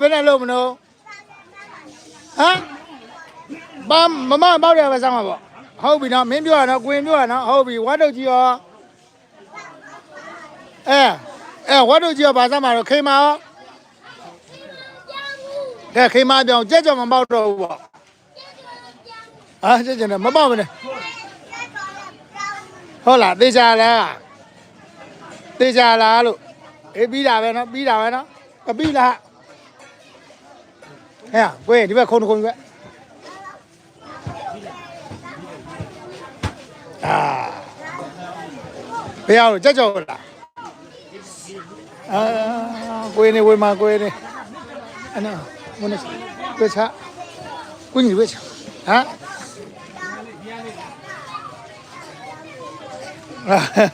ဘယ်နဲ့လို့မလို့ဟမ်ဘာမမပေါက်ရပဲစမ်းမှာပေါ့ဟုတ်ပြီနော်မင်းပြောရနော်ကိုရင်ပြောရနော်ဟုတ်ပြီဝတ်တုတ်ကြီးရောအဲအဲဝတ်တုတ်ကြီးရောဘာစမ်းမှာတော့ခိမရောကဲခိမပြောင်းကြက်ကြော်မပေါက်တော့ဘူးပေါ့အာကြက်ကြော်နဲ့မပေါက်ဘူးနဲ့ဟုတ်လားသေချာလားသေချာလားလို့အေးပြီးတာပဲနော်ပြီးတာပဲနော်မပြီးလား ဟဲ့ကိုယ်ဒီဘက်ခုံခုံဒီဘက်အာဘယ်ရောက်ကြက်ကြော်လားအာကိုယ်နေဝေးမှာကိုယ်နေအနာမနစ်ဝေချာကိုကြီးဝေချာဟမ်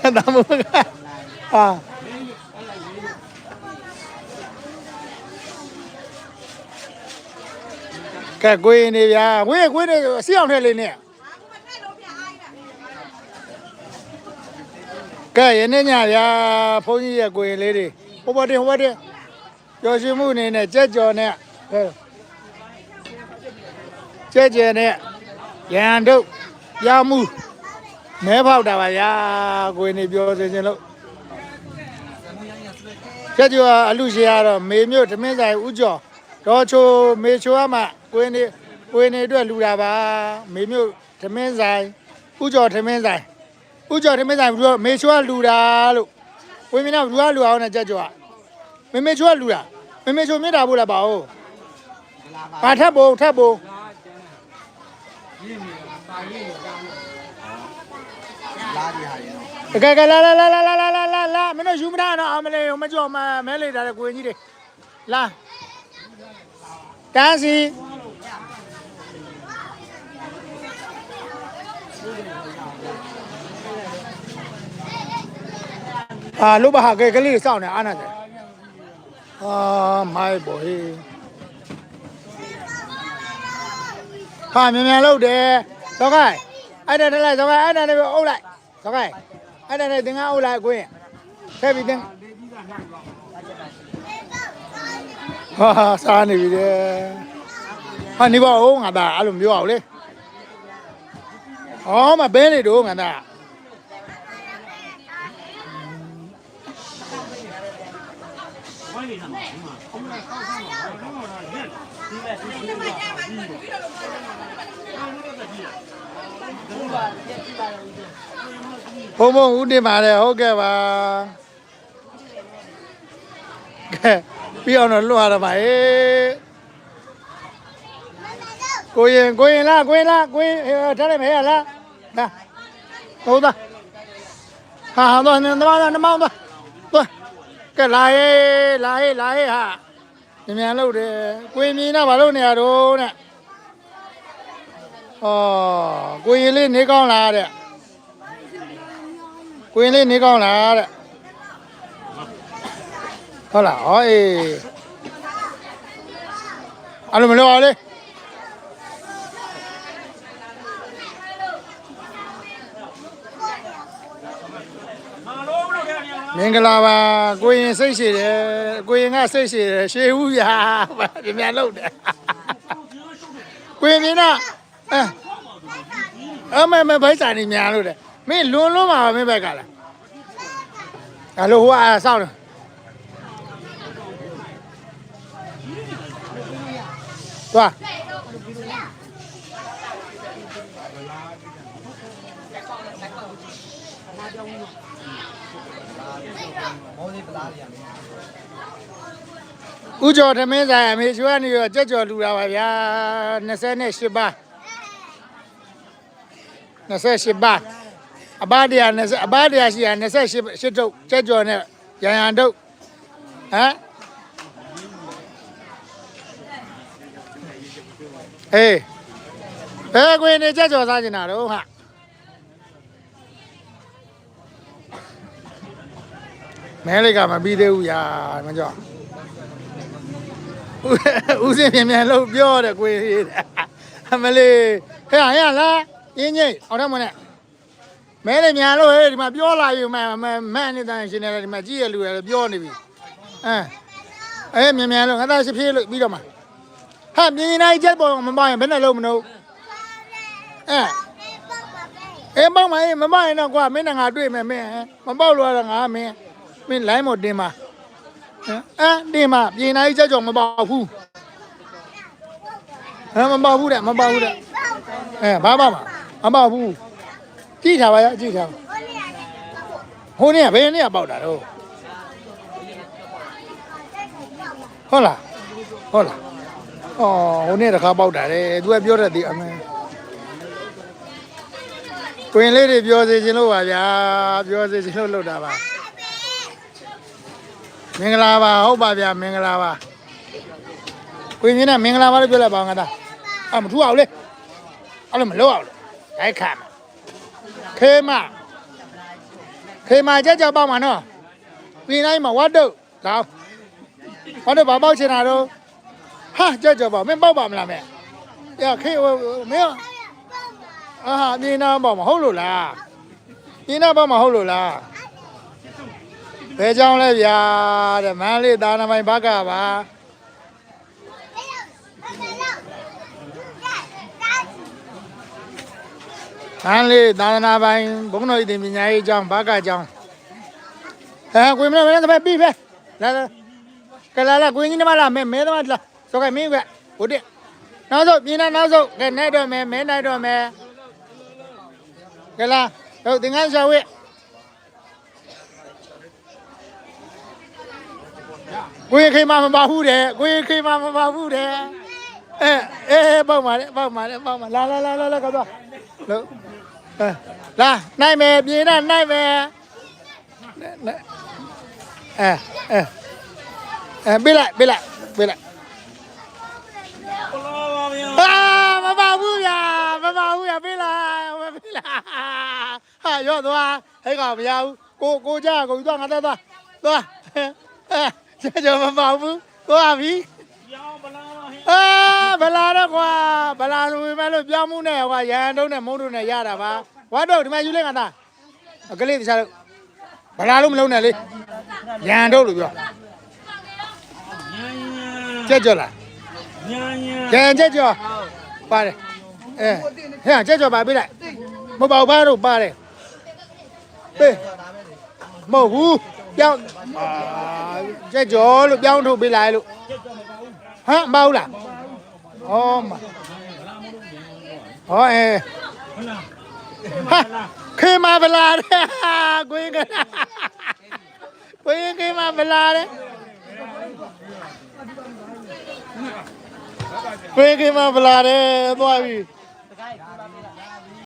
အာဒါမှမဟုတ်အာ ကဲကိုရင်နေဗျာဝေးကိုင်းနေစီအောင်ထဲလေးနဲ့ကဲရနေညဗျာဘုန်းကြီးရဲ့ကိုရင်လေးတွေဟိုဘတင်ဟိုဘတင်ကျော်ရှင်မှုအနေနဲ့ကြက်ကြော်နဲ့ကဲကြက်ကြဲနဲ့ရန်တို့ပြမှုမဲဖောက်တာပါဗျာကိုရင်နေပြောစင်ချင်းလို့ကြက်ကြော်အလူရှိရတော့မေမြို့ဓမင်းဆိုင်ဥကျော် တော်ချိုမေချိုအမကိုင်းနေကိုင်းနေအတွက်လူတာပါမေမျိုးသမင်းဆိုင်ဥကျော်သမင်းဆိုင်ဥကျော်သမင်းဆိုင်ဘုရားမေချိုကလူတာလို့ဝင်းမင်းကဘုရားလူအောင်နဲ့ကြက်ကြောမေမေချိုကလူတာမေမေချိုမြေတာဖို့လားပါဦးပါထပ်ဖို့ထပ်ဖို့ကဲကဲလာလာလာလာလာလာလာမင်းတို့ယူမထားတော့အမလေးမကြော်မမဲလေးတာလေကိုင်းကြီးတွေလာ cá gì? À lúc bà hà cái cái ly sao này? Ăn à à mai buổi. Phải mẹ mẹ lâu để. Sao cái ai đây đây lại sao cái ai đây đây? Ô lại. Sao cái ai đây đây? Tiếng ô lại quên thế bị tiếng ဟာစားနေပြီတဲ့ဟာနေပါဦးငါသားအဲ့လိုမျိုးအောင်လေဟောမဘဲနေတော့ငါသားဘုံဘုံဦးတင်ပါတယ်ဟုတ်ကဲ့ပါကဲ ပြီးအောင်တော့လွှတ်ရပါအေးကိုရင်ကိုရင်လားကိုရင်လားကိုရင်ထားလိုက်မယ်ရလားလာဟုတ်သားဟာဟာတော့နင်းတော့နမောင်းတော့သွားကဲလာရေးလာရေးလာရေးဟာညမြန်လို့တယ်ကိုရင်မြင်တော့ဘာလို့နေရတော့နဲ့ဩကိုရင်လေးနေကောင်းလားတဲ့ကိုရင်လေးနေကောင်းလားတဲ့ ဟုတ်လားဟောအေးအဲ့လိုမလုပ်အောင်လေမင်္ဂလာပါကိုရင်စိတ်ရှိတယ်ကိုရင်ကစိတ်ရှိတယ်ရှေးဦးရာပြမြန်လို့တယ်ကိုရင်ကအဲအမေမဘိုက်စာနေမြန်လို့တယ်မင်းလွန်လွန်ပါမင်းဘက်ကလားအဲ့လိုဟိုအားစောင့်တယ် သွားဦးကျော်သမင်းဆိုင်အမေကျွမ်းနေရကြက်ကြော်လူတာပါဗျာ28ပါ28ပါအဘာတရား20အဘာတရားရှိရ28 8တုပ်ကြက်ကြော်နဲ့ရန်ရန်တုပ်ဟမ် အေးဘယ်ကွေနေကြက်ကြော်စားကျင်တာတော့ဟာမဲလေးကမပြီးသေးဘူးယာမကြောက်ဦးစင်မြန်မြန်လို့ပြောတယ်ကွေအမလေးဟဲ့ဟဲ့လားအင်းကြီးအော်တော့မနဲ့မဲလေးမြန်လို့ဟဲ့ဒီမှာပြောလာယူမဲမဲမဲနေတန်းရှင်နေတယ်ဒီမှာကြည့်ရလူရပြောနေပြီအဲအေးမြန်မြန်လို့ငါသားရှစ်ဖြေးလို့ပြီးတော့မှာ ဟာမြင်ရင်နိုင်ချက်ပေါ်မမရင်ဘယ်နဲ့လုံးမလို့အဲအေးမောက်မအေးမမရင်တော့ကွာမင်းနဲ့ငါတွေ့မယ်မင်းမပေါက်လို့ရတော့ငါမင်းမင်းလိုင်းမတင်ပါအဲတင်ပါပြင်နိုင်ချက်ကြောင့်မပေါက်ဘူးအဲမပေါက်ဘူးတဲ့မပေါက်ဘူးတဲ့အဲဘာပါမမပေါက်ဘူးကြည့်ထားပါရကြည့်ထားပါဟိုနေ့ကဘယ်နေ့ကပေါက်တာတော့ဟုတ်လားဟုတ်လား အော်ဟိုနေ့တစ်ခါပေါက်တာလေသူကပြောတဲ့ဒီအမေကိုရင်လေးတွေပြောစေခြင်းလို့ပါဗျာပြောစေခြင်းလို့လုပ်တာပါမင်္ဂလာပါဟုတ်ပါဗျာမင်္ဂလာပါကိုရင်နဲ့မင်္ဂလာပါလို့ပြောလိုက်ပါငါသားအမထူအောင်လေအဲ့လိုမလုပ်အောင်လေအဲ့ခါမှာခေမခေမကြက်ကြောက်ပေါ့မှာနော်ပြင်တိုင်းမှာဝတ်တော့လာဝတ်တော့ဘာပေါက်ချင်တာတော့ ဟာကြက်ကြောက်ပေါ့မင်းပေါက်ပါမလားမဲရခေမင်းအာဟာမြင်နာပေါ့မဟုတ်လို့လားမြင်နာပေါ့မဟုတ်လို့လားဘယ်ကြောင်လဲဗျာတဲ့မန်းလေးတာနာမိုင်ဘကပါမန်းလေးသာသနာပိုင်ဘုန်းတော်ဤတင်ပညာရေးအကြောင်းဘကအကြောင်းအဲကိုမင်းမင်းတပည့်ပြီပဲလာလာကလာလာကိုင်းကြီးနမလာမဲမဲသမားလာ ဆိုကမင်းကဟုတ်တယ်နောက်ဆုံးပြင်နာနောက်ဆုံးကဲနိုင်တော့မဲမဲနိုင်တော့မဲကလာဟုတ်တင်ငန်းရှာဝဲကိုရင်ခေမမပါဘူးတဲ့ကိုရင်ခေမမပါဘူးတဲ့အဲအဲပေါ့ပါလေပေါ့ပါလေပေါ့ပါလာလာလာလာလာကတော့လို့အဲလာနိုင်မယ်ပြင်နာနိုင်မယ်အဲအဲအဲပေးလိုက်ပေးလိုက်ပေးလိုက် အာ မပါဘူးဗျာမပါဘူးဗျာပေးလိုက်မပေးလိုက်ဟာရော့သွားဟဲ့ကောင်မရဘူးကိုကိုကြကိုသွားငါသွားသွားသွားအဲကျကျမပါဘူးသွားပြီအာဗလာတော့ကွာဗလာလိုပဲမဲ့လို့ပြောင်းမှုနဲ့ကွာရန်တုံးနဲ့မုံတုံးနဲ့ရတာပါဝါတော့ဒီမှာယူလိုက်ငါသားကလေးတခြားလို့ဗလာလို့မလုံးနဲ့လေရန်တုံးလို့ပြောကြက်ကြလားညာညာကြံကြက်ကြော ပါတယ်အဲဟဲ့ကြက်ကြောပါပေးလိုက်မပေါပါတော့ပါတယ်ပေးမဟုတ်ဘူးပြောင်းအာကြက်ကြောလို့ပြောင်းထုတ်ပေးလိုက်လို့ဟမ်မဟုတ်လားဩမဟောအဲဟာခေမဗလာတဲ့ကိုင်းကကိုင်းခေမဗလာတဲ့ ကိုယ်ကမှဗလာတယ်သွားပြီ